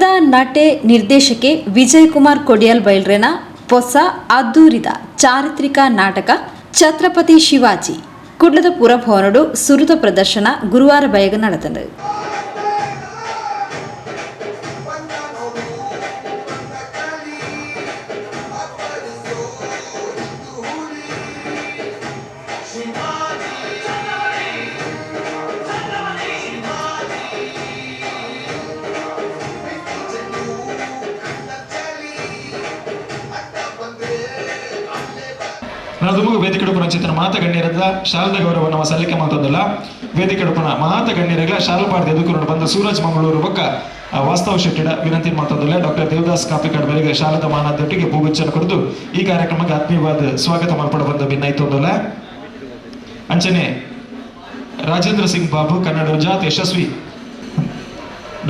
ಕನ್ನಡದ ನಟೆ ನಿರ್ದೇಶಕಿ ವಿಜಯ್ ಕುಮಾರ್ ಕೊಡಿಯಲ್ ಬೈಲ್ರೆನ ಹೊಸ ಅದ್ದೂರಿದ ಚಾರಿತ್ರಿಕ ನಾಟಕ ಛತ್ರಪತಿ ಶಿವಾಜಿ ಕುಡ್ಲದ ಪುರಭವನಡು ಸುರುತ ಪ್ರದರ್ಶನ ಗುರುವಾರ ಬಯಗ ನಡೆದನು. ನಡುಮುಗ ವೇದಿಕೆ ಕಡಪನ ಚಿತ್ರ ಮಾತ ಗಣ್ಯರದ ಶಾಲದ ಗೌರವ ನಮ್ಮ ಸಲ್ಲಿಕೆ ಮಾತೊಂದಲ್ಲ. ವೇದಿಕೆ ಡುಪುನ ಮಾತ ಗಣ್ಯರಗಳ ಶಾಲಪಾಡ್ದ ಎದುಕೊಂಡು ಬಂದ ಸೂರಜ್ ಮಂಗಳೂರು ಬಕ್ಕ ವಾಸ್ತವ ಶೆಟ್ಟಿಡ ವಿನಂತಿ ಮಾತೊಂದಲ್ಲ ಡಾಕ್ಟರ್ ದೇವದಾಸ್ ಕಾಪಿಕಾಡ್ ಶಾಲದ ಮಾನದೊಟ್ಟಿಗೆ ಭೂಗುಚ್ಚನ ಕೊಡ್ತು ಈ ಕಾರ್ಯಕ್ರಮಕ್ಕೆ ಆತ್ಮೀಯವಾದ ಸ್ವಾಗತ ಮಾರ್ಪಡ ಬಂದ ಭಿನ್ನೈತೊಂದಲ್ಲ ಅಂಚನೆ, ರಾಜೇಂದ್ರ ಸಿಂಗ್ ಬಾಬು, ಕನ್ನಡ ಜಾತ್ ಯಶಸ್ವಿ.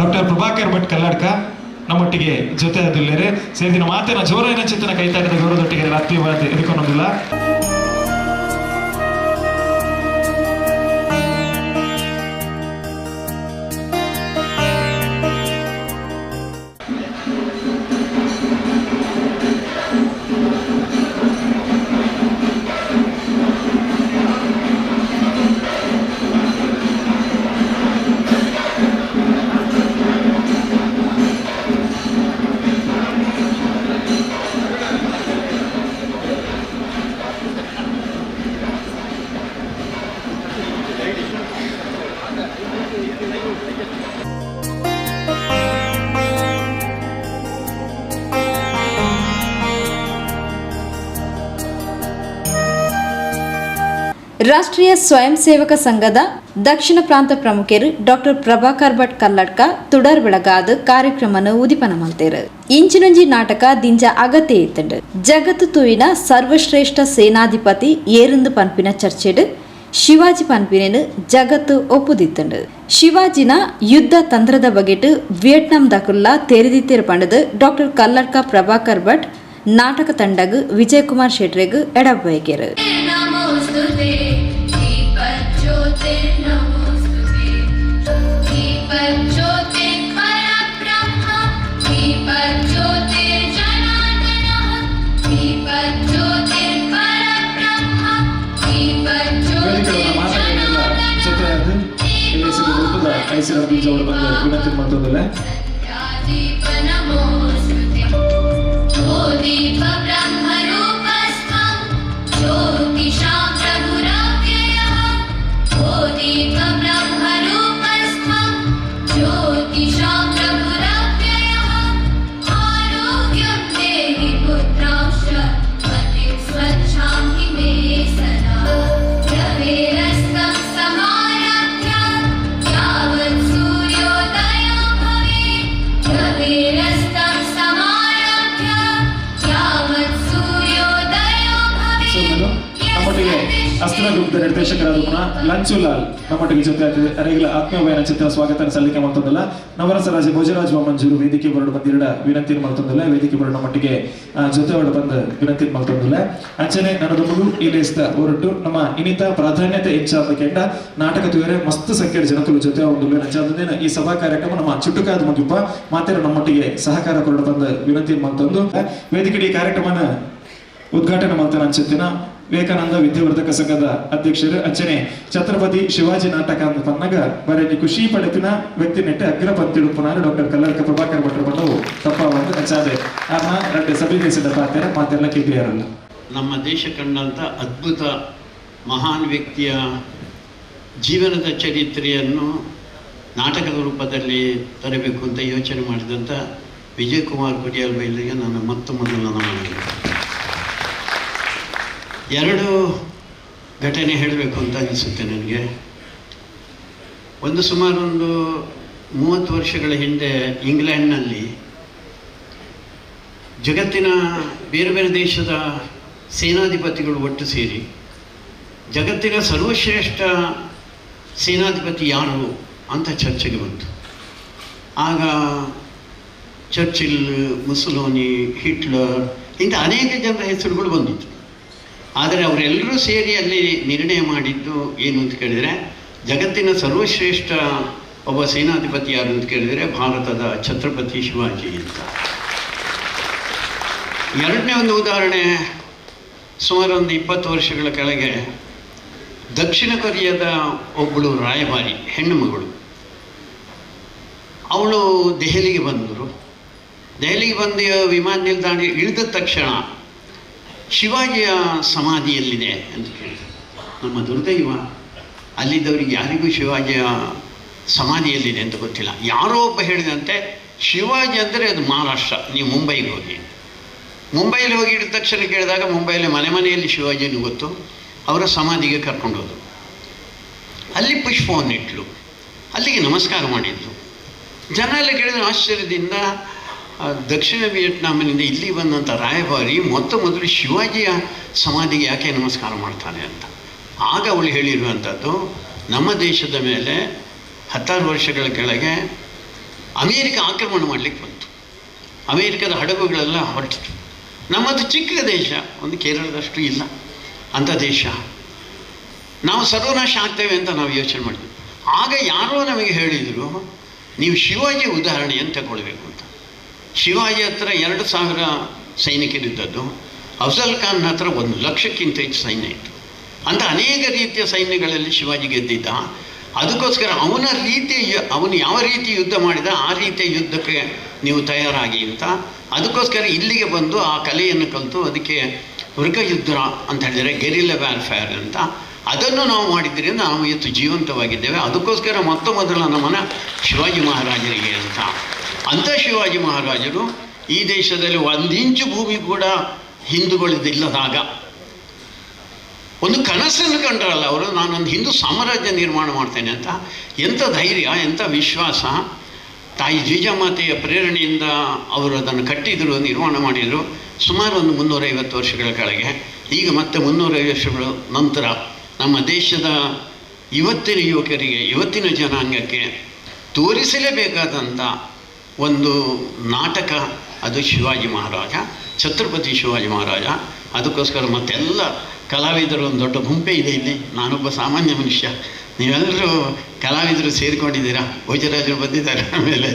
ಡಾಕ್ಟರ್ ಪ್ರಭಾಕರ್ ಭಟ್ ಕಲ್ಲಡ್ಕ ನಮ್ಮೊಟ್ಟಿಗೆ ಜೊತೆ ಆದಿಲ್ಲರೆ ಸೇರಿದಿನ ಮಾತಿನ ಜೋರಿನ ಚಿತ್ರನ ಕೈತಾಟದ ಗೌರವದೊಟ್ಟಿಗೆ ಆತ್ಮೀಯವಾದ ಎದುಕೊಂಡೊಂದಿಲ್ಲ ರಾಷ್ಟ್ರೀಯ ಸ್ವಯಂ ಸೇವಕ ಸಂಘದ ದಕ್ಷಿಣ ಪ್ರಾಂತ ಪ್ರಮುಖರು ಡಾಕ್ಟರ್ ಪ್ರಭಾಕರ್ ಭಟ್ ಕಲ್ಲಡ್ಕ, ತುಡರ್ ಬೆಳಗಾದ ಕಾರ್ಯಕ್ರಮನ ಉದಿಪನ ಮಲ್ತೇರು ಇಂಚಿನೊಂಜಿ ನಾಟಕ ದಿಂಜ ಅಗತ್ಯ ಇತ್ತಂಡು. ಜಗತ್ತು ತೂಯಿನ ಸರ್ವಶ್ರೇಷ್ಠ ಸೇನಾಧಿಪತಿ ಏರುಂದು ಪನ್ಪಿನ ಚರ್ಚೆಡು, ಶಿವಾಜಿ ಪನ್ಪಿನೇನು ಜಗತ್ತು ಒಪ್ಪುದಿತ್ತಂಡು. ಶಿವಾಜಿನ ಯುದ್ಧ ತಂತ್ರದ ಬಗೆಟ್ ವಿಯೆಟ್ನಾಂ ದಕುಲ್ಲ ತೆರೆದಿತ್ತಿರ ಪಂಡದು ಡಾಕ್ಟರ್ ಕಲ್ಲಡ್ಕ ಪ್ರಭಾಕರ್ ಭಟ್ ನಾಟಕ ತಂಡಗ್ ವಿಜಯಕುಮಾರ್ ಶೆಟ್ರೆಗ್ ಎಡಬಯಕೆರು. ಕೈಸಿರ ಬೀಜ ಅವರು ಬಂದು ಗ್ರೂಪದ ನಿರ್ದೇಶಕರಾದ ಪುನಃ ಲಂಚುಲಾಲ್ ನಮ್ಮೊಟ್ಟಿಗೆ ಜೊತೆ ಅರೆಗಳ ಆತ್ಮೀಯವಾದ ಚಿತ್ರ ಸ್ವಾಗತ ಸಲ್ಲಿಕೆ ಮಾಡ್ತಂದಲ್ಲ ನವರಸರಾಜ ಭೋಜರಾಜ್ ಮಂಜೂರು ವೇದಿಕೆ ಬರಡು ಬಂದಿರಡ ವಿನಂತಿ ಮಾಡ್ತಂದಲ್ಲ ವೇದಿಕೆ ಬರಡು ನಮ್ಮೊಟ್ಟಿಗೆ ಆ, ಜೊತೆ ಹೊರಡು ಬಂದ ವಿನಂತಿ ಮಾಡ್ತಂದಲ್ಲ ಅಂಚನೆ ನನ್ನದು ಮಗು ಇಲೇಸ್ತ ಹೊರಟು ನಮ್ಮ ಇನಿತ ಪ್ರಾಧಾನ್ಯತೆ ಹೆಚ್ಚಾದ ಕೆಂಡ ನಾಟಕ ತುಯರೆ ಮಸ್ತ್ ಸಂಖ್ಯೆಯ ಜನಕಲು ಜೊತೆ ಒಂದು ನಂಚಾದ ಈ ಸಭಾ ಕಾರ್ಯಕ್ರಮ ನಮ್ಮ ಚುಟುಕಾದ ಮುಗಿಪ್ಪ ಮಾತೇರು ನಮ್ಮೊಟ್ಟಿಗೆ ಸಹಕಾರ ಕೊರಡು ಬಂದ ವಿನಂತಿ ಮಾಡ್ತಂದು ವೇದಿಕೆ ಈ ಕಾರ್ಯಕ್ರಮನ ಉದ್ಘಾಟನೆ ಮಾಡ್ತಾನೆ ಅನ್ಸುತ್ತಿನ ವಿವೇಕಾನಂದ ವಿದ್ಯಾವರ್ಧಕ ಸಂಘದ ಅಧ್ಯಕ್ಷರು ಅಂಚನೆ ಛತ್ರಪತಿ ಶಿವಾಜಿ ನಾಟಕ ಅಂತ ತನ್ನಗ ಬರೀ ಖುಷಿ ಪಡೆತಿನ ವ್ಯಕ್ತಿ ನೆಟ್ಟೆ ಅಗ್ರ ಪಂತಿಡು ಪುನಃ ಡಾಕ್ಟರ್ ಕಲ್ಲರ್ಕ ಪ್ರಭಾಕರ್ ಭಟ್ರು ಬಂದವು. ತಪ್ಪ ಒಂದು ಅಂಚಾದೆ. ಅಮ್ಮ ಎರಡು ಸಭೆ ದೇಶದ ಪಾತ್ರ, ಮಾತೆಲ್ಲ ಕೇಳಿಯಾರಲ್ಲ ನಮ್ಮ ದೇಶ ಕಂಡಂಥ ಅದ್ಭುತ ಮಹಾನ್ ವ್ಯಕ್ತಿಯ ಜೀವನದ ಚರಿತ್ರೆಯನ್ನು ನಾಟಕದ ರೂಪದಲ್ಲಿ ತರಬೇಕು ಅಂತ ಯೋಚನೆ ಮಾಡಿದಂಥ ವಿಜಯ್ ಕುಮಾರ್ ಕುಡಿಯಲ್ ಬೈಲಿಗೆ ನನ್ನ ಮತ್ತೊಮ್ಮೆ ಮೊದಲ ನಮನ ಎರಡು ಘಟನೆ ಹೇಳಬೇಕು ಅಂತ ಅನಿಸುತ್ತೆ ನನಗೆ. ಒಂದು ಸುಮಾರು ಒಂದು ಮೂವತ್ತು ವರ್ಷಗಳ ಹಿಂದೆ ಇಂಗ್ಲೆಂಡ್ನಲ್ಲಿ ಜಗತ್ತಿನ ಬೇರೆ ಬೇರೆ ದೇಶದ ಸೇನಾಧಿಪತಿಗಳು ಒಟ್ಟು ಸೇರಿ ಜಗತ್ತಿನ ಸರ್ವಶ್ರೇಷ್ಠ ಸೇನಾಧಿಪತಿ ಯಾರು ಅಂತ ಚರ್ಚೆಗೆ ಬಂತು. ಆಗ ಚರ್ಚಿಲ್ ಮುಸುಲೋನಿ ಹಿಟ್ಲರ್, ಇಂಥ ಅನೇಕ ಜನರ ಹೆಸರುಗಳು ಬಂದಿತ್ತು. ಆದರೆ ಅವರೆಲ್ಲರೂ ಸೇರಿ ಅಲ್ಲಿ ನಿರ್ಣಯ ಮಾಡಿದ್ದು ಏನು ಅಂತ ಕೇಳಿದರೆ, ಜಗತ್ತಿನ ಸರ್ವಶ್ರೇಷ್ಠ ಒಬ್ಬ ಸೇನಾಧಿಪತಿ ಯಾರು ಅಂತ ಕೇಳಿದರೆ, ಭಾರತದ ಛತ್ರಪತಿ ಶಿವಾಜಿ ಅಂತ. ಎರಡನೇ ಒಂದು ಉದಾಹರಣೆ ಸುಮಾರು ಒಂದು ಇಪ್ಪತ್ತು ವರ್ಷಗಳ ಕೆಳಗೆ ದಕ್ಷಿಣ ಕೊರಿಯಾದ ಒಬ್ಬಳು ರಾಯಭಾರಿ, ಹೆಣ್ಣು ಮಗಳು. ಅವಳು ದೆಹಲಿಗೆ ಬಂದರು. ದೆಹಲಿಗೆ ಬಂದು ವಿಮಾನ ನಿಲ್ದಾಣ ಇಳಿದ ತಕ್ಷಣ ಶಿವಾಜಿಯ ಸಮಾಧಿಯಲ್ಲಿದೆ ಅಂತ ಕೇಳಿದ್ರು ನಮ್ಮ ದುರ್ದೈವ, ಅಲ್ಲಿದ್ದವರಿಗೆ ಯಾರಿಗೂ ಶಿವಾಜಿಯ ಸಮಾಧಿಯಲ್ಲಿದೆ ಅಂತ ಗೊತ್ತಿಲ್ಲ. ಯಾರೋ ಒಬ್ಬ ಹೇಳಿದಂತೆ, ಶಿವಾಜಿ ಅಂದರೆ ಅದು ಮಹಾರಾಷ್ಟ್ರ, ನೀವು ಮುಂಬೈಗೆ ಹೋಗಿ. ಮುಂಬೈಲಿ ಹೋಗಿ ಇಡಿದ ತಕ್ಷಣ ಕೇಳಿದಾಗ ಮುಂಬೈಲಿ ಮನೆ ಮನೆಯಲ್ಲಿ ಶಿವಾಜಿನೂ ಗೊತ್ತು, ಅವರ ಸಮಾಧಿಗೆ ಕರ್ಕೊಂಡು ಅಲ್ಲಿ ಪುಷ್ಪವನ್ನು ಇಟ್ಲು ಅಲ್ಲಿಗೆ ನಮಸ್ಕಾರ ಮಾಡಿದ್ಲು ಜನ ಎಲ್ಲ ಕೇಳಿದ ಆಶ್ಚರ್ಯದಿಂದ ದಕ್ಷಿಣ ವಿಯೆಟ್ನಾಮಿನಿಂದ ಇಲ್ಲಿ ಬಂದಂಥ ರಾಯಭಾರಿ ಮೊತ್ತ ಮೊದಲು ಶಿವಾಜಿಯ ಸಮಾಧಿಗೆ ಯಾಕೆ ನಮಸ್ಕಾರ ಮಾಡ್ತಾನೆ ಅಂತ. ಆಗ ಅವಳು ಹೇಳಿರುವಂಥದ್ದು ನಮ್ಮ ದೇಶದ ಮೇಲೆ ಹತ್ತಾರು ವರ್ಷಗಳ ಕೆಳಗೆ ಅಮೇರಿಕ ಆಕ್ರಮಣ ಮಾಡಲಿಕ್ಕೆ ಬಂತು. ಅಮೇರಿಕದ ಹಡಗುಗಳೆಲ್ಲ ಹೊರಟಿತು ನಮ್ಮದು ಚಿಕ್ಕ ದೇಶ, ಒಂದು ಕೇರಳದಷ್ಟು ಇಲ್ಲ, ಅಂಥ ದೇಶ. ನಾವು ಸರ್ವನಾಶ ಆಗ್ತೇವೆ ಅಂತ ನಾವು ಯೋಚನೆ ಮಾಡಿದ್ವಿ. ಆಗ ಯಾರೋ ನಮಗೆ ಹೇಳಿದರು, ನೀವು ಶಿವಾಜಿ ಉದಾಹರಣೆಯನ್ನು ತಗೊಳ್ಬೇಕು. ಶಿವಾಜಿ ಹತ್ರ ಎರಡು ಸಾವಿರ ಸೈನಿಕರಿದ್ದದ್ದು. ಅಫ್ಜಲ್ ಖಾನ್ ಹತ್ರ ಒಂದು ಲಕ್ಷಕ್ಕಿಂತ ಹೆಚ್ಚು ಸೈನ್ಯ ಇತ್ತು. ಅಂತ ಅನೇಕ ರೀತಿಯ ಸೈನ್ಯಗಳಲ್ಲಿ ಶಿವಾಜಿ ಗೆದ್ದಿದ್ದ. ಅದಕ್ಕೋಸ್ಕರ ಅವನ ರೀತಿಯ ಅವನು ಯಾವ ರೀತಿ ಯುದ್ಧ ಮಾಡಿದ ಆ ರೀತಿಯ ಯುದ್ಧಕ್ಕೆ ನೀವು ತಯಾರಾಗಿ ಅಂತ. ಅದಕ್ಕೋಸ್ಕರ ಇಲ್ಲಿಗೆ ಬಂದು ಆ ಕಲೆಯನ್ನು ಕಲಿತು ಅದಕ್ಕೆ ಮೃಗಯುದ್ಧ ಅಂತ ಹೇಳಿದರೆ ಗೆರಿಲ್ಲ ವ್ಯಾರ್ಫೇರ್ ಅಂತ. ಅದನ್ನು ನಾವು ಮಾಡಿದ್ದರಿಂದ ನಾವು ಇವತ್ತು ಜೀವಂತವಾಗಿದ್ದೇವೆ. ಅದಕ್ಕೋಸ್ಕರ ಮೊತ್ತ ಮೊದಲ ನಮನ ಶಿವಾಜಿ ಮಹಾರಾಜರಿಗೆ ಅಂತ. ಅಂಥ ಶಿವಾಜಿ ಮಹಾರಾಜರು ಈ ದೇಶದಲ್ಲಿ ಒಂದಿಂಚು ಭೂಮಿ ಕೂಡ ಹಿಂದೂಗಳಿದಿಲ್ಲದಾಗ ಒಂದು ಕನಸನ್ನು ಕಂಡ್ರಲ್ಲ ಅವರು, ನಾನೊಂದು ಹಿಂದೂ ಸಾಮ್ರಾಜ್ಯ ನಿರ್ಮಾಣ ಮಾಡ್ತೇನೆ ಅಂತ. ಎಂಥ ಧೈರ್ಯ, ಎಂಥ ವಿಶ್ವಾಸ. ತಾಯಿ ಜೀಜಾಮಾತೆಯ ಪ್ರೇರಣೆಯಿಂದ ಅವರು ಅದನ್ನು ಕಟ್ಟಿದರು, ನಿರ್ಮಾಣ ಮಾಡಿದರು. ಸುಮಾರು ಒಂದು ಮುನ್ನೂರೈವತ್ತು ವರ್ಷಗಳ ಕೆಳಗೆ. ಈಗ ಮತ್ತೆ ಮುನ್ನೂರೈವತ್ತು ವರ್ಷಗಳ ನಂತರ ನಮ್ಮ ದೇಶದ ಇವತ್ತಿನ ಯುವಕರಿಗೆ ಇವತ್ತಿನ ಜನಾಂಗಕ್ಕೆ ತೋರಿಸಲೇಬೇಕಾದಂಥ ಒಂದು ನಾಟಕ, ಅದು ಶಿವಾಜಿ ಮಹಾರಾಜ, ಛತ್ರಪತಿ ಶಿವಾಜಿ ಮಹಾರಾಜ. ಅದಕ್ಕೋಸ್ಕರ ಮತ್ತೆಲ್ಲ ಕಲಾವಿದರು, ಒಂದು ದೊಡ್ಡ ಗುಂಪೇ ಇದೆ ಇಲ್ಲಿ. ನಾನೊಬ್ಬ ಸಾಮಾನ್ಯ ಮನುಷ್ಯ. ನೀವೆಲ್ಲರೂ ಕಲಾವಿದರು ಸೇರಿಕೊಂಡಿದ್ದೀರಾ? ಭೋಜರಾಜರು ಬಂದಿದ್ದಾರೆ ಆಮೇಲೆ.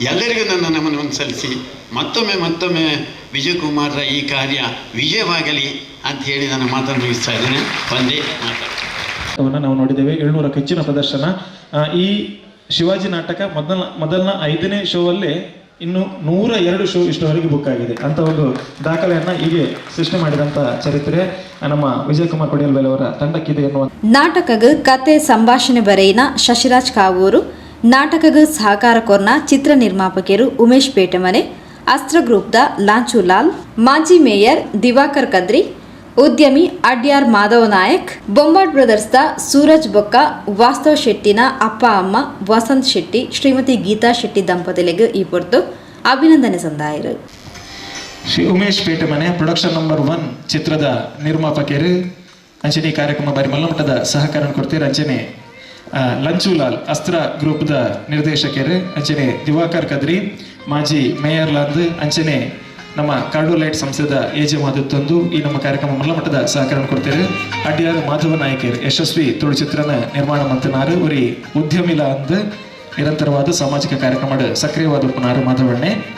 ಎಲ್ಲರಿಗೂ ನನ್ನ ನಮನವನ್ನು ಸಲ್ಲಿಸಿ. ಮತ್ತೊಮ್ಮೆ ಮತ್ತೊಮ್ಮೆ ವಿಜಯಕುಮಾರರ ಈ ಕಾರ್ಯ ವಿಜಯವಾಗಲಿ ಅಂತ ಹೇಳಿ ನನ್ನ ಮಾತನ್ನು ಮುಗಿಸ್ತಾ ಇದ್ದೇನೆ. ಒಂದೇ ಮಾತಾಡ್ತೀನಿ ನಾವು ನೋಡಿದ್ದೇವೆ. ಏಳ್ನೂರಕ್ಕೆ ಹೆಚ್ಚಿನ ಪ್ರದರ್ಶನ. ಈ ಶಿವಾಜಿ ನಾಟಕ ಮೊದಲ ಮೊದಲನ ಐದನೇ ಶೋ ಅಲ್ಲೇ ಇನ್ನು ನೂರ ಎರಡು ಶೋ ಇಷ್ಟವರೆಗೆ ಬುಕ್ ಆಗಿದೆ. ಅಂತ ಒಂದು ದಾಖಲೆಯನ್ನ ಹೀಗೆ ಸೃಷ್ಟಿ ಮಾಡಿದಂತ ಚರಿತ್ರೆ, ನಮ್ಮ ವಿಜಯಕುಮಾರ್ ಪಡಿಯಲ್ಬೆಲ್ ಅವರ ತಂಡಕ್ಕಿದೆ ಎನ್ನುವ ನಾಟಕಗ ಕತೆ ಸಂಭಾಷಣೆ ಬರೆಯಿನ ಶಶಿರಾಜ್ ಕಾವೂರು, ನಾಟಕಗ ಸಹಕಾರ ಕೊರ್ನ ಚಿತ್ರ ನಿರ್ಮಾಪಕರು ಉಮೇಶ್ ಪೇಟಮನೆ, ಅಸ್ತ್ರ ಗ್ರೂಪ್ದ ಲಾಂಚು ಲಾಲ್, ಮಾಜಿ ಮೇಯರ್ ದಿವಾಕರ್ ಕದ್ರಿ ಉದ್ಯಮಿ ಅಡ್ಯಾರ್ ಮಾಧವ ನಾಯಕ್ ಬೊಂಬಾಟ್ ಬ್ರದರ್ಸ್ನ ಸೂರಜ್ ಬೊಕ್ಕ ವಾಸ್ತವ್ ಶೆಟ್ಟಿನ ಅಪ್ಪ ಅಮ್ಮ ವಸಂತ್ ಶೆಟ್ಟಿ ಶ್ರೀಮತಿ ಗೀತಾ ಶೆಟ್ಟಿ ದಂಪತಿಗಳಿಗೆ ಈ ಪೊರ್ತು ಅಭಿನಂದನೆ ಸಂದಾಯರು. Shri Umesh Petamane production number one ಚಿತ್ರದ ನಿರ್ಮಾಪಕರು ಅಂಚನೆ ಈ ಕಾರ್ಯಕ್ರಮ ಬಾರಿ ಮಲ್ಲಮಟ್ಟದ ಸಹಕಾರ ಕೊಡ್ತೀರಿ ಅಂಚನೆ ಆ, ಲಂಚುಲಾಲ್ ಅಸ್ತ್ರ ಗ್ರೂಪ್ದ ನಿರ್ದೇಶಕರು ಅಂಚನೆ ದಿವಾಕರ್ ಕದ್ರಿ ಮಾಜಿ ಮೇಯರ್ ಲಾಂದ್ ಅಂಚನೆ ನಮ್ಮ ಕಾರ್ಡೋ ಲೈಟ್ ಸಂಸ್ಥೆದ ಏಜೆ ಮಾದುತ್ತೊಂದು ಈ ನಮ್ಮ ಕಾರ್ಯಕ್ರಮ ಮಲ್ಲಮಟ್ಟದ ಸಹಕಾರ ಕೊಡ್ತಾರೆ. ಅಡ್ಯಾರ್ ಮಾಧವ ನಾಯಕರು, ಯಶಸ್ವಿ ತುಳು ಚಿತ್ರನ ನಿರ್ಮಾಣ ಮಂತನಾರು ಉರಿ ಉದ್ಯಮಿಲ ಅಂದ್ ನಿರಂತರವಾದ ಸಾಮಾಜಿಕ ಕಾರ್ಯಕ್ರಮ ಸಕ್ರಿಯವಾದ ಉಪನಾರು ಮಾಧವಣ್ಣೆ.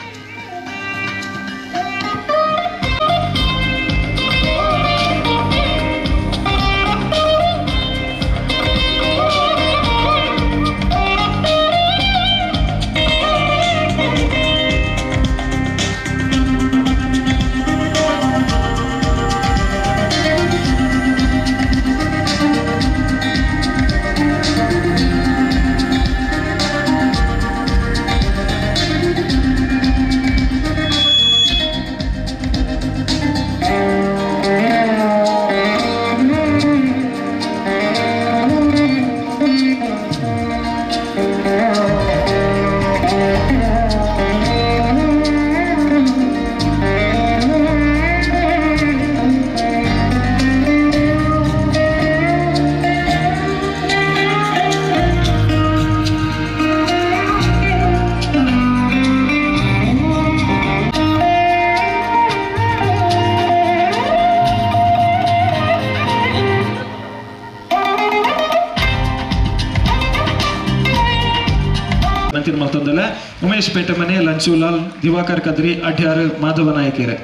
ಮಲ್ತೊಂದಲ್ಲ ಉಮೇಶ್ ಪೇಟಮನೆ ಲಂಚುಲಾಲ್, ದಿವಾಕರ್ ಕದ್ರಿ, ಅಡ್ಯಾರ್, ಮಾಧವ ನಾಯಕೇರೆ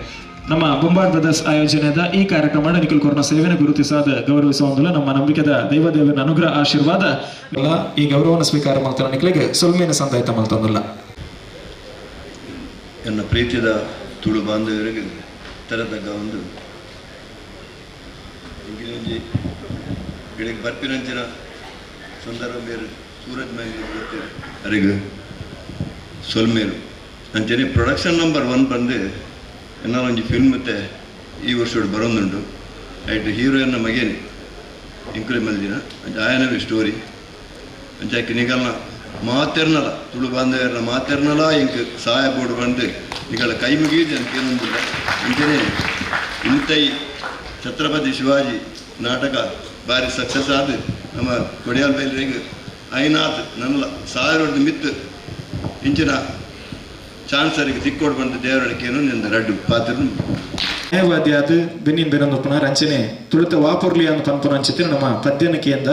ನಮ್ಮ ಬೊಂಬಾರ್ ಬ್ರದರ್ಸ್ ಆಯೋಜನೆದ ಈ ಕಾರ್ಯಕ್ರಮ ನಿಖಿಲ್ ಕೋರ್ನ ಸೇವೆನ ಗುರುತಿಸಾದ ಗೌರವಿಸುವಂದಿಲ್ಲ ನಮ್ಮ ನಂಬಿಕೆದ ದೈವದೇವನ ಅನುಗ್ರಹ, ಆಶೀರ್ವಾದ. ಈ ಗೌರವವನ್ನು ಸ್ವೀಕಾರ ಮಾಡ್ತಾನೆ ನಿಖಿಲಿಗೆ. ಸುಲ್ಮೇನ ಸಂತಾಯಿತ ಮಾಡ್ತಂದಲ್ಲ ನನ್ನ ಪ್ರೀತಿದ ತುಳು ಬಾಂಧವರಿಗೆ ತರತಕ್ಕ ಒಂದು ಇಂಗಿನಂಜಿ ಬೆಳಿಗ್ಗೆ ಬರ್ಪಿನಂಚಿನ ಸಂದರ್ಭ ಬೇರೆ ಸೂರಜ್ ಮಹಿಳೆ ಬರ್ತೀರಿ ಅರಿಗ ಸೊಲ್ಮೇಲು ಅಂಚನೆ ಪ್ರೊಡಕ್ಷನ್ ನಂಬರ್ ಒನ್ ಬಂದು ಎನ್ನ ಒಂಜಿ ಫಿಲ್ಮ್ ಮತ್ತೆ ಈ ವರ್ಷ ಬರೋದುಂಟು. ಐಟ್ ಹೀರೋಯಿನ್ನ ಮಗೇನಿ ಇಂಕುಲೆ ಮಲ್ದಿನ. ಅಂಚ ಸ್ಟೋರಿ ಅಂಚೆ ನಿಗಲ್ನ ಮಾತೆರ್ನಲ, ತುಳು ಬಾಂಧವ್ಯರನ್ನ ಮಾತೆರ್ನಲ, ಇಂಕ್ ಸಹಾಯ ಬೋರ್ಡ್ ಬಂದು ನಿಗಳ ಕೈ ಮುಗಿದು ಅಂತ ಏನೊಂದಿಲ್ಲ ಅಂಚನೆ ಇಂತೈ ಛತ್ರಪತಿ ಶಿವಾಜಿ ನಾಟಕ ಭಾರಿ ಸಕ್ಸಸ್ ಆದ ನಮ್ಮ ಕೊಡಿಯಾಲ್ ಬೈಲ್ರಿಗೆ ಐನಾಥ್ ನನ್ನ ಸಾವಿರದ ಮಿತ್ತು ಇಂಚಿನ ಚಾನ್ಸರಿಗೆ ತಿಕ್ಕೋಡ್ ಬಂದ ದೇವರಡಿಕೆಯನ್ನು ನಿಂದ ರಡ್ಡು ಪಾತ್ರ ನ್ಯಾಯವಾದಿಯಾದ ಬೆನ್ನಿನ ಬೆನ್ನೊಪ್ಪನ ರಂಚನೆ ತುಳಿತ ವಾಪುರ್ಲಿ ಅನ್ನು ಪನ್ಪುನ ಅಂಚಿತ್ತಿನ ನಮ್ಮ ಪದ್ಯನಕೆಯಿಂದ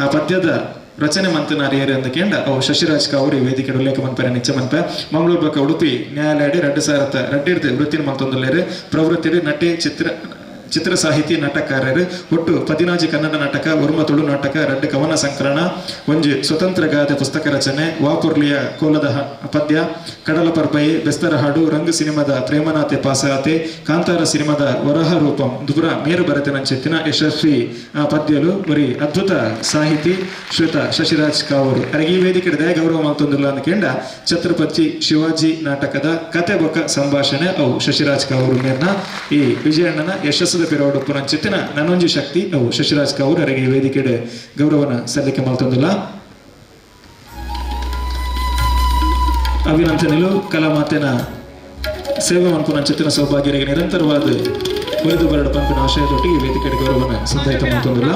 ಆ ಪದ್ಯದ ರಚನೆ ಮಂತನ ಅರಿಯರು ಅಂತ ಕೇಂದ್ರ ಅವು ಶಶಿರಾಜ್ ಕಾವರಿ ವೇದಿಕೆ ಉಲ್ಲೇಖ ಮನ್ಪರ ನಿಚ್ಚ ಮನ್ಪ ಮಂಗಳೂರು ಬಕ್ಕ ಉಡುಪಿ ನ್ಯಾಯಾಲಯ ರಡ್ಡು ಸಾರತ ರಡ್ಡಿಡ್ದು ವೃತ್ತಿನ ಮಂತೊಂದಲ್ಲೇರು ಪ್ರವೃತ್ತಿ ನಟಿ ಚಿತ್ರ ಚಿತ್ರ ಸಾಹಿತಿ ನಾಟಕಕಾರರು, ಒಟ್ಟು ಪದಿನಾಜಿ ಕನ್ನಡ ನಾಟಕ ಉರ್ಮ ತುಳು ನಾಟಕ, ರಡ್ಡು ಕವನ ಸಂಕಲನ ಒಂಜಿ ಸ್ವತಂತ್ರ ಗಾದೆ ಪುಸ್ತಕ ರಚನೆ, ವಾಪುರ್ಲಿಯ ಕೋಲದ ಪದ್ಯ ಕಡಲ ಪರ್ಪೈ ಬೆಸ್ತರ ಹಾಡು, ರಂಗ ಸಿನಿಮಾದ ಪ್ರೇಮನಾಥೆ ಪಾಸಾತೆ, ಕಾಂತಾರ ಸಿನಿಮಾದ ವರಹ ರೂಪಂ ದುರ ಮೇರು ಭರತನ ಚೆತ್ತಿನ ಯಶಸ್ವಿ ಪದ್ಯಲು ಬರೀ ಅದ್ಭುತ ಸಾಹಿತಿ ಶ್ವೇತ ಶಶಿರಾಜ್ ಕಾವೂರು. ಅರಗಿ ವೇದಿಕೆ ದಯ ಗೌರವ ಮಾತೊಂದಿಲ್ಲ ಅಂದ್ಕೊಂಡ ಛತ್ರಪತಿ ಶಿವಾಜಿ ನಾಟಕದ ಕತೆ ಬೊಕ್ಕ ಸಂಭಾಷಣೆ ಅವು. ಶಶಿರಾಜ್ ಕಾವೂರು ಮೇರ್ನ ಈ ವಿಜಯಣ್ಣನ ಯಶಸ್ಸದ ಪಿರೋಡು ಪುನಂಚಿತ್ತಿನ ನನ್ನೊಂಜಿ ಶಕ್ತಿ, ನಾವು ಶಶಿರಾಜ್ ಕೌರ್ ಅರಗೆ ಈ ವೇದಿಕೆ ಗೌರವನ ಸಲ್ಲಿಕೆ ಮಾಡ್ತೊಂದಿಲ್ಲ ಅಭಿನಂದನೆಲು ಕಲಾಮಾತೆನ ಸೇವೆ ಮನ್ಪುನ ಚಿತ್ತಿನ ಸೌಭಾಗ್ಯರಿಗೆ ನಿರಂತರವಾದ ಉಳಿದು ಬರಡು ಪಂಪಿನ ಆಶಯದೊಟ್ಟಿಗೆ ವೇದಿಕೆಡೆ ಗೌರವನ ಸಂದಾಯಿತ ಮಾಡ್ತಂದಿಲ್ಲ?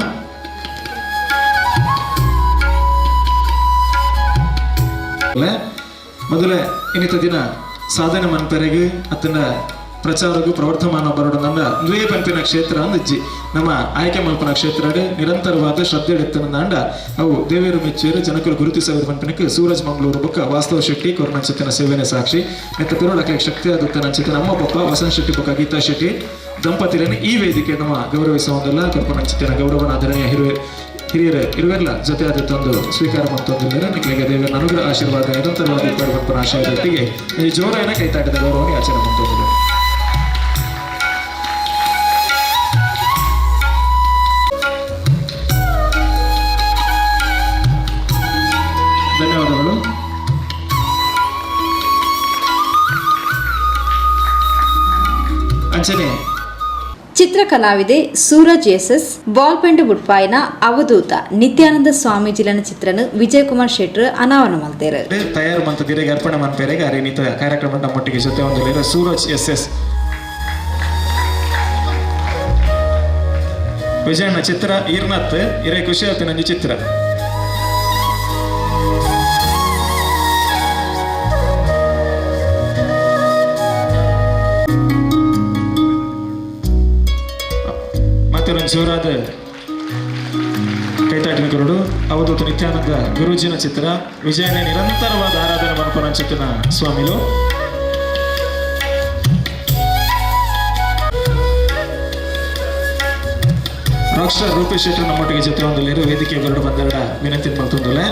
ಮೊದಲೇ, ಇನ್ನಿತ ದಿನ ಸಾಧನೆ ಮನ್ಪೆರೆಗೆ ಅತ್ತನ ಪ್ರಚಾರಗೂ ಪ್ರವರ್ತಮಾನ ಬರೋಡು ನಮ್ಮ ದ್ವೇ ಪಂಪಿನ ಕ್ಷೇತ್ರ ಅಂದಜ್ಜಿ ನಮ್ಮ ಆಯ್ಕೆ ಮಲ್ಪನ ಕ್ಷೇತ್ರ ನಿರಂತರವಾದ ಶ್ರದ್ಧೆ ಎತ್ತನಂದ ಅವು ದೇವೇರು ಮೆಚ್ಚೇರು ಜನಕರು ಗುರುತಿಸವರು ಪಂಪಿನಕ್ಕೆ ಸೂರಜ್ ಮಂಗಳೂರು ಬುಕ್ಕ ವಾಸ್ತವ ಶೆಟ್ಟಿ ಕೊರೋನಾ ಚಿತ್ತನ ಸೇವೆನೆ ಸಾಕ್ಷಿ. ಮತ್ತು ಪಿರೋಡಕ್ಕೆ ಶಕ್ತಿ ಆದುತ್ತನ ಚಿತ್ತನ ಅಮ್ಮ ಪಪ್ಪ ವಸಂತ ಶೆಟ್ಟಿ ಬುಕ್ಕ, ಗೀತಾ ಶೆಟ್ಟಿ. ದಂಪತಿರನ್ನು ಈ ವೇದಿಕೆ ನಮ್ಮ ಗೌರವಿಸುವುದಿಲ್ಲ ಗೌರವನ ಆಧರಣೆಯ ಹಿರಿಯ ಹಿರಿಯರ, ಇರುವೆಲ್ಲ ಜೊತೆಯಾದ ತಂದು ಸ್ವೀಕಾರ ಮಾಡ್ತಂದಿದ್ದಾರೆ. ನಿಮಗೆ ದೇವರ ಅನುಗ್ರಹ, ಆಶೀರ್ವಾದ ನಿರಂತರವಾಗಿ ಆಶಯ ಈ ಜೋರಾಯನ ಕೈತಾಟದ ಗೌರವವನ್ನು ಆಚರಣೆ ಮಾಡ್ತಂದಿದ್ದಾರೆ. ಚಿತ್ರಕಲಾವಿದೆ ಸೂರಜ್ ಎಸ್ ಬಾಲ್ ಪೆಂಡ್ ಬುಡ್ಪಾಯಿನ ಅವಧೂತ ನಿತ್ಯಾನಂದ ಸ್ವಾಮೀಜಿಲನ ಚಿತ್ರನು ವಿಜಯಕುಮಾರ್ ಶೆಟ್ರ್ ಅನಾವರಣ ಮಾಡ್ತಾರೆ ತಯಾರು ಮಂತ ದಿರೆಗೆ ಅರ್ಪಣೆ ಮಾಡ್ತಾರೆ ಅರೆ ನೀತ ಕಾರ್ಯಕ್ರಮ ನಮ್ಮೊಟ್ಟಿಗೆ ಜೊತೆ ಹೊಂದಲಿರೋ ಸೂರಜ್ ಎಸ್ ಎಸ್ ವಿಜಯನ ಚಿತ್ರ, ಈರ್ನತ್ ಇರೇ ಖುಷಿ ಚಿತ್ರ. ಮತ್ತೆ ಒಂದು ಜೋರಾದ ಕೈತಾಟಿನ ಕರುಡು. ಅವಧೂತ ನಿತ್ಯಾನಂದ ಗುರೂಜಿನ ಚಿತ್ರ. ವಿಜಯನ ನಿರಂತರವಾದ ಆರಾಧನೆ ಮನಪನ ಚಿತ್ರನ ಸ್ವಾಮಿಲು. ರಾಕ್ ಸ್ಟಾರ್ ರೂಪೇಶ್ ಶೆಟ್ಟರ್ ನಮ್ಮೊಟ್ಟಿಗೆ ಜೊತೆ ಒಂದಲ್ಲಿರೋ ವೇದಿಕೆ ಬರಡು ಬಂದೆರಡ ವಿನಂತಿ ಮಾಡ್ತಂದಲೆ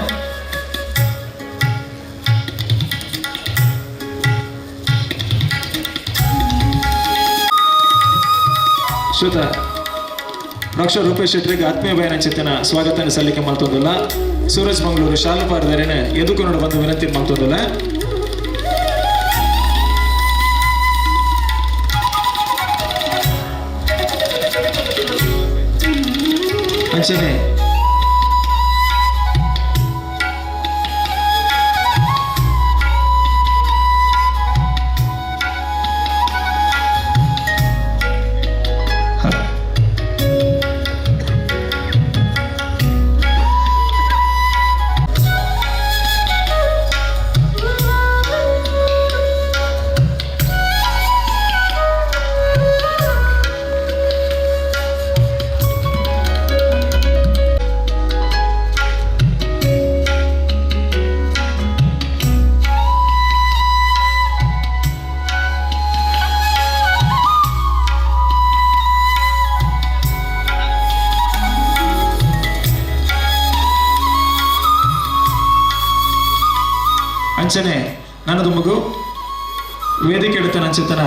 ಶ್ವೇತಾ ಡಾಕ್ಟರ್ ರೂಪೇಶ್ ಶೆಟ್ಟರಿಗೆ ಆತ್ಮೀಯ ಭಯನ ಚಿತ್ತನ ಸ್ವಾಗತ ಸಲ್ಲಿಕೆ ಮಾಡ್ತೋದಿಲ್ಲ. ಸೂರಜ್ ಮಂಗಳೂರು ಶಾಲುಪಾರದರೇನೆ ಎದುಕು ನೋಡಿ ಬಂದು ವಿನಂತಿ ಮಾಡ್ತೋದಿಲ್ಲ. ಅಂಚನೆ ಅಂಚನೆ, ನನ್ನದು ಮಗು, ವೇದಿಕೆ ಇಡುತ್ತೆ ನಂಚಿತನ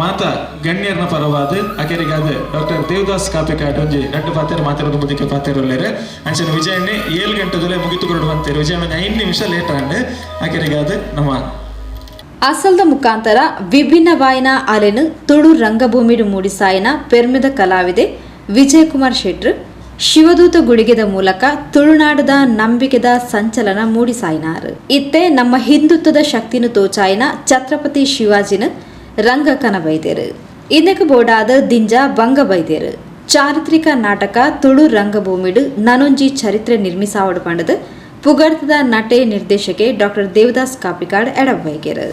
ಮಾತ ಗಣ್ಯರ್ನ ಪರವಾದ, ಅಕೆರಿಗಾದ ಡಾಕ್ಟರ್ ದೇವದಾಸ್ ಕಾಪಿಕಾಟ್ ಒಂಜಿ ರಡ್ಡು ಪಾತ್ರ ಮಾತಾಡೋದು ಮುದಿಕೆ ಪಾತೆರುಲ್ಲೇರು ಅಂಚನ ವಿಜಯಣ್ಣೆ ಏಳು ಗಂಟೆದಲ್ಲೇ ಮುಗಿತು ಕೊಡುವಂತೆ ವಿಜಯಣ್ಣ ಐದು ನಿಮಿಷ ಲೇಟ್ ಆಂಡ್ ಅಕೆರಿಗಾದ, ನಮ್ಮ ಅಸಲ್ದ ಮುಖಾಂತರ ವಿಭಿನ್ನವಾಯಿನ ಅಲೆನು ತುಳು ರಂಗಭೂಮಿಡು ಮೂಡಿಸಾಯಿನ ಪೆರ್ಮಿದ ಕಲಾವಿದೆ ವಿಜಯಕುಮಾರ್ ಶೆಟ್ರ್. ಶಿವದೂತ ಗುಳಿಗೆದ ಮೂಲಕ ತುಳುನಾಡದ ನಂಬಿಕೆದ ಸಂಚಲನ ಮೂಡಿಸಾಯಿನಾರು. ಇತ್ತೆ ನಮ್ಮ ಹಿಂದುತ್ವದ ಶಕ್ತಿನು ತೋಚಾಯಿನ ಛತ್ರಪತಿ ಶಿವಾಜಿನ ರಂಗ ಕನಬೈದೇರು ಇದಕ್ಕೆ ಬೋಡಾದ ದಿಂಜ ಬಂಗ ಬೈದೇರು. ಚಾರಿತ್ರಿಕ ನಾಟಕ ತುಳು ರಂಗಭೂಮಿಡು ನನೊಂಜಿ ಚರಿತ್ರೆ ನಿರ್ಮಿಸಾವಡು ಪಂಡದ ಪುಗರ್ತದ ನಟೆ ನಿರ್ದೇಶಕೆ ಡಾಕ್ಟರ್ ದೇವದಾಸ್ ಕಾಪಿಕಾಡ್ ಎಡಬೈಗೆರು.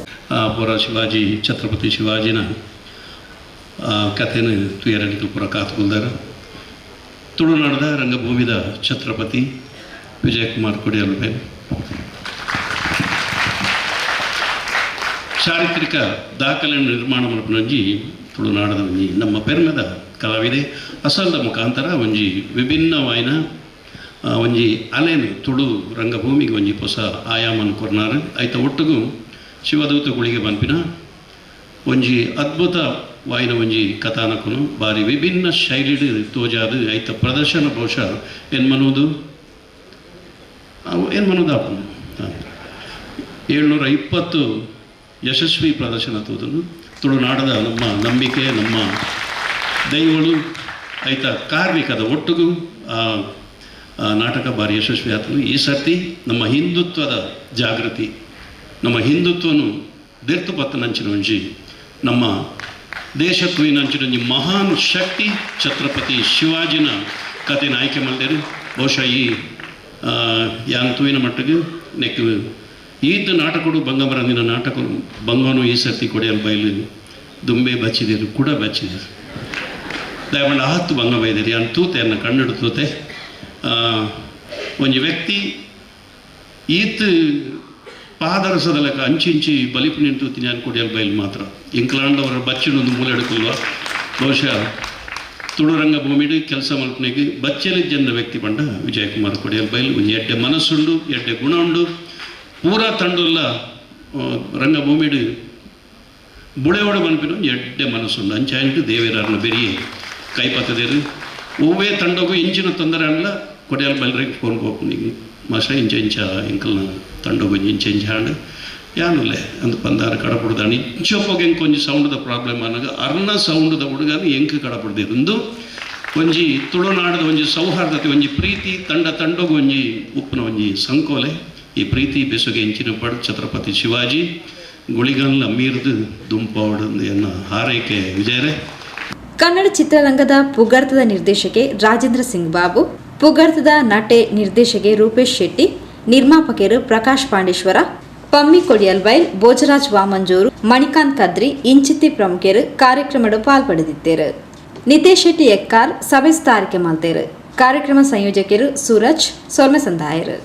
ಪುರ ಶಿವಾಜಿ, ಛತ್ರಪತಿ ಶಿವಾಜಿನ ಕಥೆನ ತುಯರಲಿಕ್ಕೆ ಪುರ ಕಾತ್ಕೊಳ್ದಾರ ತುಳುನಾಡದ ರಂಗಭೂಮಿದ ಛತ್ರಪತಿ ವಿಜಯಕುಮಾರ್ ಕೊಡಿಯಲ್ವೆ ಚಾರಿತ್ರಿಕ ದಾಖಲೆ ನಿರ್ಮಾಣ ಮಾಡಿ ತುಳುನಾಡದ ಒಂಜಿ ನಮ್ಮ ಪೆರ್ಮದ ಕಲಾವಿದೆ ಅಸಲ್ದ ಮುಖಾಂತರ ಒಂಜಿ ವಿಭಿನ್ನವಾಯಿನ ಒಂಜಿ ಅಲೆನು ತುಳು ರಂಗಭೂಮಿಗೆ ಒಂಜಿ ಹೊಸ ಆಯಾಮನ್ ಕೊರ್ನಾರು. ಐತ ಒಟ್ಟಿಗೂ ಶಿವದೂತ ಗುಳಿಗೆ ಬಂಪಿನ ಒಂಜಿ ಅದ್ಭುತ ವಾಯಿನ ಒಂಜಿ ಕಥಾನಕನು ಬಾರಿ ವಿಭಿನ್ನ ಶೈಲಿಡ್ ತೋಜಾದು ಐತ ಪ್ರದರ್ಶನ ಬಹುಶಃ ಎನ್ಮನೋದು ಎನ್ಮನೋದು ಆಪನು ಏಳ್ನೂರ ಇಪ್ಪತ್ತು ಯಶಸ್ವಿ ಪ್ರದರ್ಶನ ತೋದನು. ತುಳುನಾಡದ ನಮ್ಮ ನಂಬಿಕೆ ನಮ್ಮ ದೈವಗಳು ಐತ ಕಾರ್ಮಿಕದ ಒಟ್ಟಿಗೂ. ಆ, ನಾಟಕ ಭಾರಿ ಯಶಸ್ವಿ ಆತನು. ಈ ಸರ್ತಿ ನಮ್ಮ ಹಿಂದುತ್ವದ ಜಾಗೃತಿ ನಮ್ಮ ಹಿಂದುತ್ವನು ದೆರ್ತು ಪತ್ತನಂಚಿನ ಒಂಜಿ ನಮ್ಮ ದೇಶಕ್ಕೂ ಇಂಚಿನೊಂಜಿ ಮಹಾನ್ ಶಕ್ತಿ ಛತ್ರಪತಿ ಶಿವಾಜಿನ ಕಥೆನ ಆಯ್ಕೆ ಮಾಡಿದೆ ಬಹುಶಃ ಈ ಯಾಂತುವಿನ ಮಟ್ಟಿಗೆ ನೆಕ್ ಈದ್ ನಾಟಕಗಳು ಬಂಗಮರಂದಿನ ನಾಟಕ ಬಂಗನು ಈ ಸರ್ತಿ ಕೊಡಿಯಲ್ ಬಯಲು ದುಂಬೆ ಬಚ್ಚಿದಿರು, ಕೂಡ ಬಚ್ಚಿದಿರು. ದಯಮಾಡಿ ಹತ್ತು ಬಂಗ ಬೈದಿರಿ, ಅಂತ ಅನ್ನ ಕಣ್ಣಿಡು ತೂತೆ. ಒಂಜಿ ವ್ಯಕ್ತಿ ಈತ್ ಪಾದರಸದ ಲೆಕ್ಕ ಅಂಚಿಂಚಿ ಬಲಿಪು ನಿಂತು ತಿನ್ಯಾನ್ ಕೊಡಿಯಲ್ ಬಯಲು ಮಾತ್ರ. ಇಂಕ್ಲಾಂಡವರ ಬಚ್ಚಿನೊಂದು ಮೂಲೆ ಎಡ್ಕಲ್ವ ಬಹುಶಃ ತುಳುರಂಗ ಭೂಮಿಡಿ ಕೆಲಸ ಮಲ್ಪನೆಗೆ ಬಚ್ಚಲಿ ಜನ ವ್ಯಕ್ತಿ ಬಂಡ ವಿಜಯಕುಮಾರ್ ಕೊಡಿಯಲ್ ಬಯಲು ಒಂದು ಎಡ್ಡೆ ಮನಸ್ಸುಂಡು, ಎಡ್ಡೆ ಗುಣ ಉಂಡು ಪೂರ ತಂಡುಲ್ಲ ರಂಗಭೂಮಿಡು ಬುಳೆವಡು ಮನ್ಪಿನ ಎಡ್ಡೆ ಮನಸ್ಸುಂಡು. ಅಂಚಾಯಿಟ್ಟು ದೇವೇರಾರನ ಬೆರಿಯೇ ಕೈಪತ್ತದೇರು. ಹೂವೇ ತಂಡಗೂ ಇಂಚಿನ ತೊಂದರೆ ಅಲ್ಲ ಕೊಡಿಯಲ್ ಬಲ್ರಿಗೆ ಫೋನ್ ಹೋಗು ನಿಂಗೆ ಮಾಸ್ಟರ್ ಇಂಚ ಇಂಚ ಇಂಕಲ್ನ ತಂಡಗೂ ಇಂಚ ಇಂಚ ಹಾಂಡು ಯಾನುಲೆ, ಅಂದ್ ಪಂದಾರ ಕಡಪುಡ್ದಾಣಿ. ಇಂಚೊಪ್ಪಗೆ ಎಂಕ್ ಒಂಜಿ ಸೌಂಡ್ದ ಪ್ರಾಬ್ಲಮ್ ಅನ್ನಗ ಅರ್ನ ಸೌಂಡ್ದ ಹುಡುಗನು ಎಂಕ್ ಕಡಪುಡ್ದಿದ್ದು ಒಂಜಿ ತುಳುನಾಡದ ಒಂಜಿ ಸೌಹಾರ್ದತೆ, ಒಂಜಿ ಪ್ರೀತಿ, ತಂಡ ತಂಡಗೂ ಒಂಜಿ ಉಪ್ಪುನ ಒಂಜಿ ಸಂಕೋಲೆ. ಈ ಪ್ರೀತಿ ಬೆಸುಗೆ ಇಂಚಿನ ಪಡ್ ಛತ್ರಪತಿ ಶಿವಾಜಿ. ಗುಳಿಗನ್ಲ ಮೀರ್ದು ದುಂಪೌಡು ಎನ್ನ ಹಾರೈಕೆ ವಿಜಯರೇ. ಕನ್ನಡ ಚಿತ್ರರಂಗದ ಪುಗರ್ತದ ನಿರ್ದೇಶಕೆ ರಾಜೇಂದ್ರ ಸಿಂಗ್ ಬಾಬು. ಪುಗರ್ತದ ನಟೆ ನಿರ್ದೇಶಕೆ ರೂಪೇಶ್ ಶೆಟ್ಟಿ ನಿರ್ಮಾಪಕರು ಪ್ರಕಾಶ್ ಪಾಂಡೇಶ್ವರ, ಪಮ್ಮಿ ಕೊಡಿಯಲ್ಬೈಲ್ ಭೋಜರಾಜ್ ವಾಮಂಜೂರು, ಮಣಿಕಾಂತ್ ಕದ್ರಿ ಇಂಚಿತ್ತಿ ಪ್ರಮುಖರು ಕಾರ್ಯಕ್ರಮಡು ಪಾಲ್ಪಡೆದಿದ್ದರು. ನಿತೇಶ್ ಶೆಟ್ಟಿ, ಎಕ್ಕಾರ್ ಸಭೆ ಸ್ಥಾರಿಕೆ ಮಲ್ತೇರು, ಕಾರ್ಯಕ್ರಮ ಸಂಯೋಜಕರು ಸೂರಜ್ ಸೊಲ್ಮೆಸಂದಾಯರು